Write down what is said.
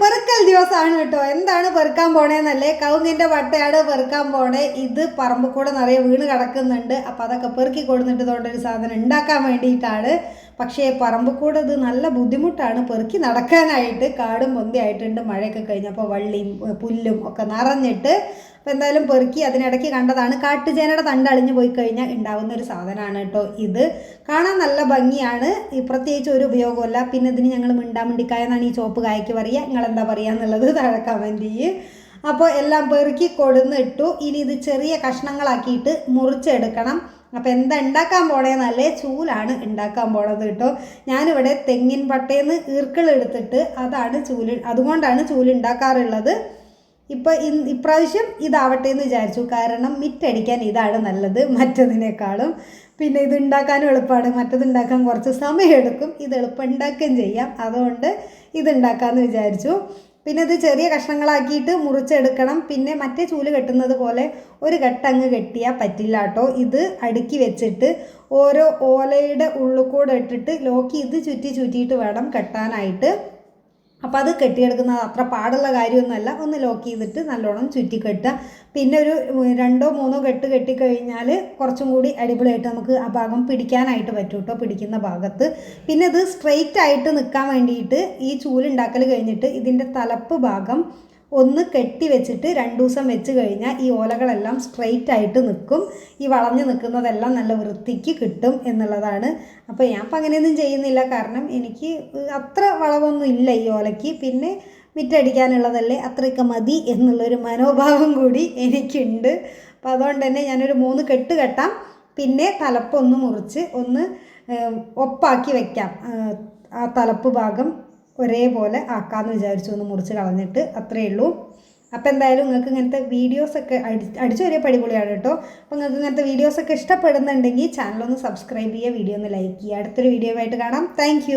പെറുക്കൽ ദിവസമാണ് കേട്ടോ. എന്താണ് പെറുക്കാൻ പോണേന്നല്ലേ? കവുങ്ങിന്റെ വട്ടയാണ് പെറുക്കാൻ പോണേ. ഇത് പറമ്പ് കൂടെ നിറയെ വീണ് കിടക്കുന്നുണ്ട്. അപ്പോൾ അതൊക്കെ പെറുക്കി കൊടുത്തിട്ട് ഇതുകൊണ്ടൊരു സാധനം ഉണ്ടാക്കാൻ വേണ്ടിയിട്ടാണ്. പക്ഷേ പറമ്പ് കൂടെ ഇത് നല്ല ബുദ്ധിമുട്ടാണ്. പെറുക്കി നടക്കാനായിട്ട് കാടും പൊന്തിയായിട്ടുണ്ട്. മഴയൊക്കെ കഴിഞ്ഞപ്പോൾ വള്ളിയും പുല്ലും ഒക്കെ നിറഞ്ഞിട്ട് അപ്പോൾ എന്തായാലും പെറുക്കി അതിനിടയ്ക്ക് കണ്ടതാണ്. കാട്ടുചേനയുടെ തണ്ട് അളിഞ്ഞു പോയി കഴിഞ്ഞാൽ ഉണ്ടാകുന്ന ഒരു സാധനമാണ് കേട്ടോ ഇത്. കാണാൻ നല്ല ഭംഗിയാണ്. പ്രത്യേകിച്ച് ഒരു ഉപയോഗമല്ല പിന്നെ ഇതിന് ഞങ്ങൾ മിണ്ടാമിണ്ടിക്കായെന്നാണ് ഈ ചോപ്പ് കായ്ക്ക് പറയുക. നിങ്ങൾ എന്താ പറയുക എന്നുള്ളത് താഴെ കമന്റ് ചെയ്യ്. അപ്പോൾ എല്ലാം പെറുക്കി കൊടുന്ന് ഇട്ടു. ഇനി ഇത് ചെറിയ കഷ്ണങ്ങളാക്കിയിട്ട് മുറിച്ചെടുക്കണം. അപ്പോൾ എന്താ ഉണ്ടാക്കാൻ നല്ല ചൂലാണ് ഉണ്ടാക്കാൻ പോണത് കേട്ടോ. ഞാനിവിടെ തെങ്ങിൻ പട്ടേന്ന് ഈർക്കിൾ എടുത്തിട്ട് അതാണ് ചൂൽ അതുകൊണ്ടാണ് ചൂൽ ഉണ്ടാക്കാറുള്ളത്. ഇപ്പോൾ ഇപ്രാവശ്യം ഇതാവട്ടെ എന്ന് വിചാരിച്ചു. കാരണം മിറ്റടിക്കാൻ ഇതാണ് നല്ലത് മറ്റതിനേക്കാളും. പിന്നെ ഇത് ഉണ്ടാക്കാനും എളുപ്പമാണ് മറ്റത് ഉണ്ടാക്കാൻ കുറച്ച് സമയമെടുക്കും ഇത് എളുപ്പം ഉണ്ടാക്കുകയും ചെയ്യാം. അതുകൊണ്ട് ഇത് ഉണ്ടാക്കാമെന്ന് വിചാരിച്ചു. പിന്നെ ഇത് ചെറിയ കഷ്ണങ്ങളാക്കിയിട്ട് മുറിച്ചെടുക്കണം. പിന്നെ മറ്റേ ചൂൽ കെട്ടുന്നത് പോലെ ഒരു കെട്ടങ്ങ് കെട്ടിയാൽ പറ്റില്ല കേട്ടോ. ഇത് അടുക്കി വെച്ചിട്ട് ഓരോ ഓലയുടെ ഉള്ളിൽ കൂടെ ഇട്ടിട്ട് ലോക്കി ഇത് ചുറ്റി ചുറ്റിയിട്ട് വേണം കെട്ടാനായിട്ട്. അപ്പോൾ അത് കെട്ടിയെടുക്കുന്നത് അത്ര പാടുള്ള കാര്യമൊന്നുമല്ല. ഒന്ന് ലോക്ക് ചെയ്തിട്ട് നല്ലോണം ചുറ്റി കെട്ടുക. പിന്നെ ഒരു രണ്ടോ മൂന്നോ കെട്ട് കെട്ടിക്കഴിഞ്ഞാൽ കുറച്ചും കൂടി അടിപൊളിയായിട്ട് നമുക്ക് ആ ഭാഗം പിടിക്കാനായിട്ട് പറ്റും കേട്ടോ പിടിക്കുന്ന ഭാഗത്ത്. പിന്നെ ഇത് സ്ട്രെയിറ്റ് ആയിട്ട് നിൽക്കാൻ വേണ്ടിയിട്ട് ഈ ചൂലുണ്ടാക്കൽ കഴിഞ്ഞിട്ട് ഇതിന്റെ തലപ്പ് ഭാഗം ഒന്ന് കെട്ടി വെച്ചിട്ട് രണ്ട് ദിവസം വെച്ച് കഴിഞ്ഞാൽ ഈ ഓലകളെല്ലാം സ്ട്രെയിറ്റ് ആയിട്ട് നിൽക്കും ഈ വളഞ്ഞു നിൽക്കുന്നതെല്ലാം നല്ല വൃത്തിക്ക് കിട്ടും എന്നുള്ളതാണ്. അപ്പോൾ ഞാൻ അപ്പം അങ്ങനെയൊന്നും ചെയ്യുന്നില്ല. കാരണം എനിക്ക് അത്ര വളവൊന്നും ഇല്ല ഈ ഓലയ്ക്ക്. പിന്നെ മിറ്റടിക്കാനുള്ളതല്ലേ അത്രയൊക്കെ മതി എന്നുള്ളൊരു മനോഭാവം കൂടി എനിക്കുണ്ട്. അപ്പോൾ അതുകൊണ്ട് തന്നെ ഞാനൊരു മൂന്ന് കെട്ട് കെട്ടാം. പിന്നെ തലപ്പൊന്ന് മുറിച്ച് ഒന്ന് ഒപ്പാക്കി വെക്കാം. ആ, ആ തലപ്പ് ഭാഗം ഒരേപോലെ ആക്കാമെന്ന് വിചാരിച്ചു ഒന്ന് മുറിച്ച് കളഞ്ഞിട്ട് അത്രയേ ഉള്ളൂ. അപ്പോൾ എന്തായാലും നിങ്ങൾക്ക് ഇങ്ങനത്തെ വീഡിയോസൊക്കെ അടി അടിച്ചു വരിക പടിപൊളിയാണ് കേട്ടോ അപ്പോൾ നിങ്ങൾക്ക് ഇങ്ങനത്തെ വീഡിയോസൊക്കെ ഇഷ്ടപ്പെടുന്നുണ്ടെങ്കിൽ ചാനലൊന്ന് സബ്സ്ക്രൈബ് ചെയ്യുക വീഡിയോ ഒന്ന് ലൈക്ക് ചെയ്യുക. അടുത്തൊരു വീഡിയോ ആയിട്ട് കാണാം. താങ്ക്